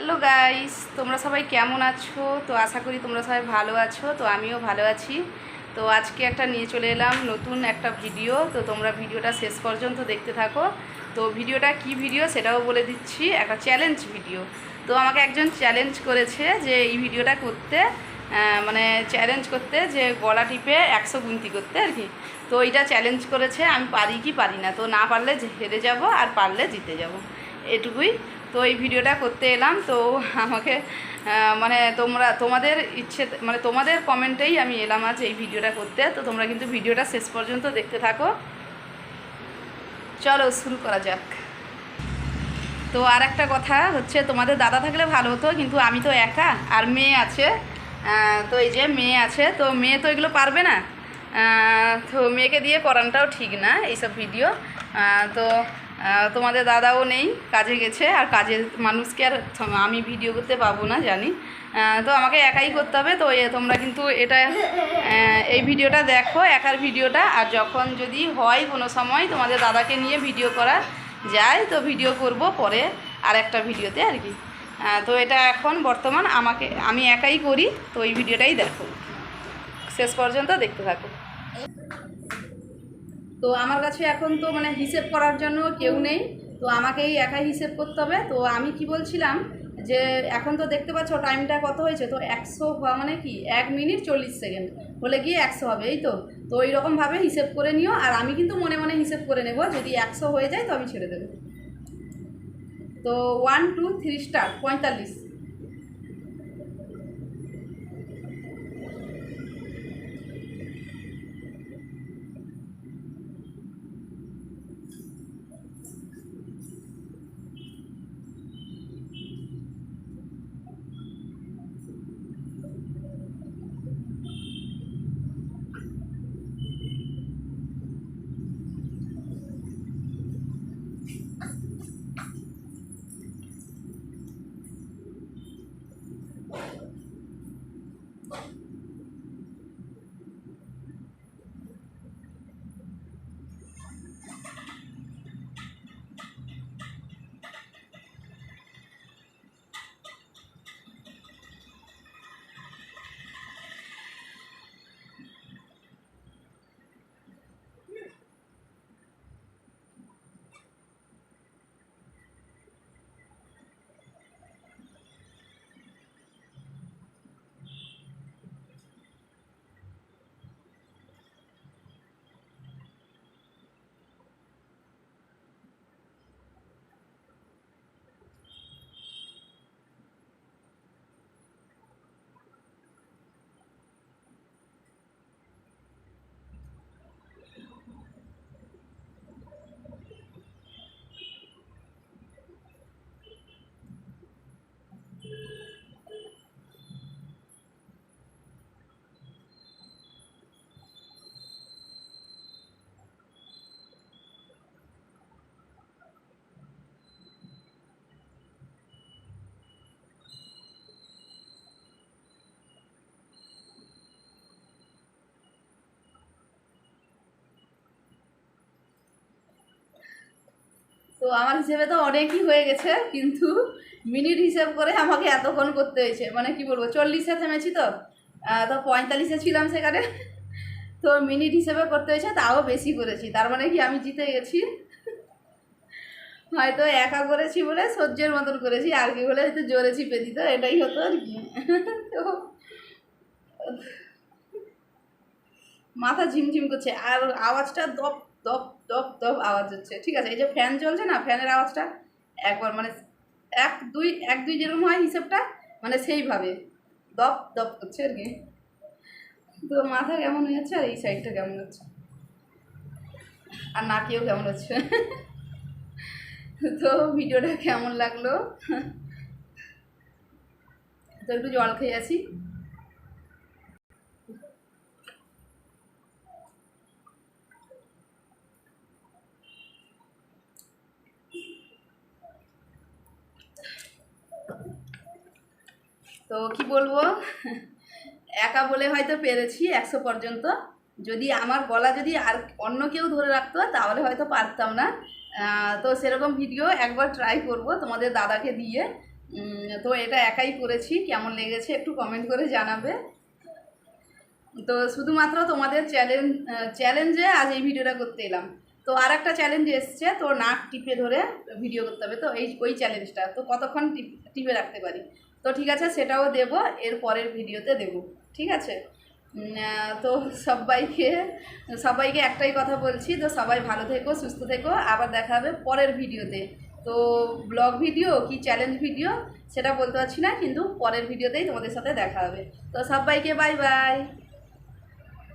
Hello guys তোমরা সবাই কেমন আছো? তো আশা করি তোমরা সবাই ভালো আছো। তো আমিও ভালো আছি। তো আজকে একটা নিয়ে চলে এলাম নতুন একটা ভিডিও। তো তোমরা ভিডিওটা শেষ পর্যন্ত দেখতে থাকো। তো ভিডিওটা কি ভিডিও সেটাও বলে দিচ্ছি। একটা চ্যালেঞ্জ ভিডিও তো আমাকে একজন চ্যালেঞ্জ করেছে যে এই ভিডিওটা করতে মানে চ্যালেঞ্জ করতে যে গলা টিপে একশো গুনতি করতে আর কি। তো এইটা চ্যালেঞ্জ করেছে, আমি পারি কি পারি না। তো না পারলে হেরে যাব আর পারলে জিতে যাব। এটুকুই। তো এই ভিডিওটা করতে এলাম। তো আমাকে মানে তোমরা, তোমাদের ইচ্ছে মানে তোমাদের কমেন্টেই আমি এলাম আজ এই ভিডিওটা করতে। তো তোমরা কিন্তু ভিডিওটা শেষ পর্যন্ত দেখতে থাকো। চলো শুরু করা যাক। তো আর একটা কথা হচ্ছে, তোমাদের দাদা থাকলে ভালো হতো, কিন্তু আমি তো একা, আর মেয়ে আছে। তো এই যে মেয়ে আছে, তো মেয়ে তো এগুলো পারবে না? তো মেয়েকে দিয়ে করানটাও ঠিক না এইসব ভিডিও তো তোমাদের দাদাও নেই, কাজে গেছে, আর কাজের মানুষকে আর আমি ভিডিও করতে পাবো না, জানি। তো আমাকে একাই করতে হবে, তো তোমরা কিন্তু এটা এই ভিডিওটা দেখো, একার ভিডিওটা আর যখন যদি হয় কোনো সময় তোমাদের দাদাকে নিয়ে ভিডিও করা যায়, তো ভিডিও করব পরে আর একটা ভিডিওতে আর কি। তো এটা এখন বর্তমান আমাকে আমি একাই করি, তো এই ভিডিওটাই দেখো। শেষ পর্যন্ত দেখতে থাকো। তো আমার কাছে এখন তো মানে হিসেব করার জন্য কেউ নেই। তো আমাকেই একাই হিসেব করতে হবে। তো আমি কি বলছিলাম যে, এখন তো দেখতে পাচ্ছ টাইমটা কত হয়েছে? তো একশো হওয়া মানে কি, এক মিনিট চল্লিশ সেকেন্ড। হলে গিয়ে একশো হবে, এই তো? তো ওই রকমভাবে হিসেব করে নিও। আর আমি কিন্তু মনে মনে হিসেব করে নেব। যদি একশো হয়ে যায় তো আমি ছেড়ে দেবো। তো ওয়ান টু থ্রি স্টার পঁয়তাল্লিশ। তো আমার হিসেবে তো অনেকই হয়ে গেছে, কিন্তু মিনিট হিসেব করে আমাকে এতক্ষণ করতে হয়েছে। মানে কি বলব, চল্লিশে থেমেছি তো তো পঁয়তাল্লিশে ছিলাম সেখানে। তো মিনিট হিসেবে করতে হয়েছে, তাও বেশি করেছি। তার মানে কি, আমি জিতে গেছি। হয়তো একা করেছি বলে সহ্যের মতন করেছি, আর কি বলে হয়তো জোরে চিপে দিত, এটাই হতো আর কি। তো মাথা ঝিমঝিম করছে, আর আওয়াজটা দপ দপ দপ দপ আওয়াজ হচ্ছে। ঠিক আছে, এই যে ফ্যান চলছে না ফ্যানের আওয়াজটা একবার মানে এক, দুই এক, দুই যেরকম হয় হিসেবটা মানে সেইভাবে। দপ দপ করছে আর কি। তো মাথা কেমন হয়ে যাচ্ছে আর এই সাইডটা কেমন হচ্ছে? আর নাকেও কেমন হচ্ছে? তো ভিডিওটা কেমন লাগল? তো একটু জল খেয়ে আছি তো কি বলব? একা বলে হয়তো পেরেছি একশো পর্যন্ত। যদি আমার গলা যদি আর অন্য কেউ ধরে রাখতো, তাহলে হয়তো পারতাম না। তো সেরকম ভিডিও একবার ট্রাই করব তোমাদের দাদাকে দিয়ে। তো এটা একাই করেছি। কেমন লেগেছে একটু কমেন্ট করে জানাবে। তো শুধুমাত্র তোমাদের চ্যালেঞ্জ চ্যালেঞ্জে আজ এই ভিডিওটা করতে এলাম। তো আর একটা চ্যালেঞ্জ এসছে তো নাক টিপে ধরে ভিডিও করতে হবে। তো এই, ওই চ্যালেঞ্জটা তো কতক্ষণ টিপ- টিপে রাখতে পারি? তো ঠিক আছে, সেটাও দেব, এর পরের ভিডিওতে দেব, ঠিক আছে? তো সবাইকে সবাইকে একটাই কথা বলছি, তো সবাই ভালো থেকো, সুস্থ থেকো, আবার দেখা হবে পরের ভিডিওতে। তো ব্লগ ভিডিও কি চ্যালেঞ্জ ভিডিও, সেটা বলতে পারছি না, কিন্তু পরের ভিডিওতেই তোমাদের সাথে দেখা হবে। তো সবাইকে বাই বাই